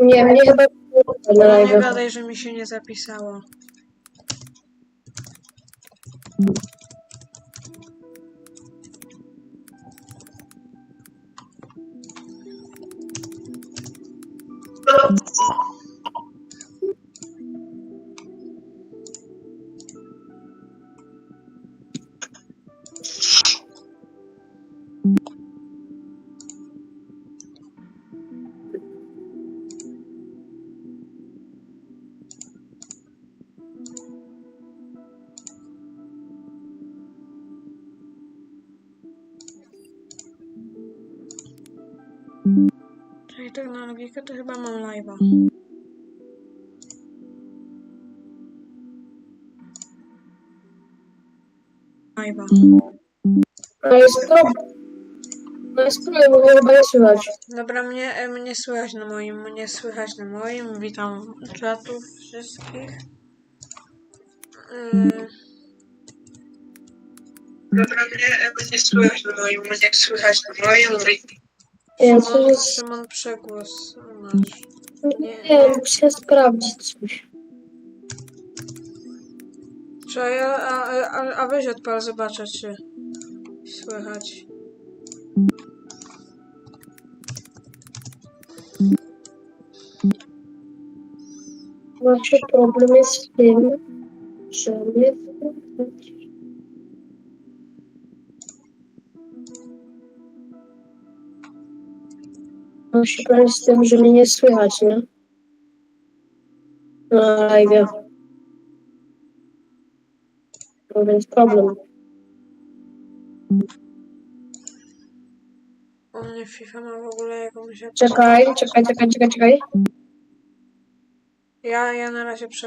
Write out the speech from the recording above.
Nie, mnie chyba nie na No nie live. gadaj, że mi się nie zapisało. Czyli tak na logikę to chyba mam live'a. Live'a. No jest problem. No jest problem, bo mnie chyba nie słychać. Dobra, mnie, e, mnie słychać na moim, mnie słychać na moim. Witam czatów wszystkich. Yy, Dobra, mnie, e, mnie słychać na moim, mnie słychać na moim. Nie, co Szymon, jest... Szymon przegłos masz. Nie wiem, muszę sprawdzić coś. Czy ja, a, a, a weź odpal, zobaczę czy słychać. Znaczy problem jest w tym, że nie słychać. No się problem z tym, że mnie nie słychać, nie? Na live. No więc problem. U mnie FIFA ma w ogóle jakąś... Czekaj, czekaj, czekaj, czekaj, czekaj. Ja, ja na razie przerwę.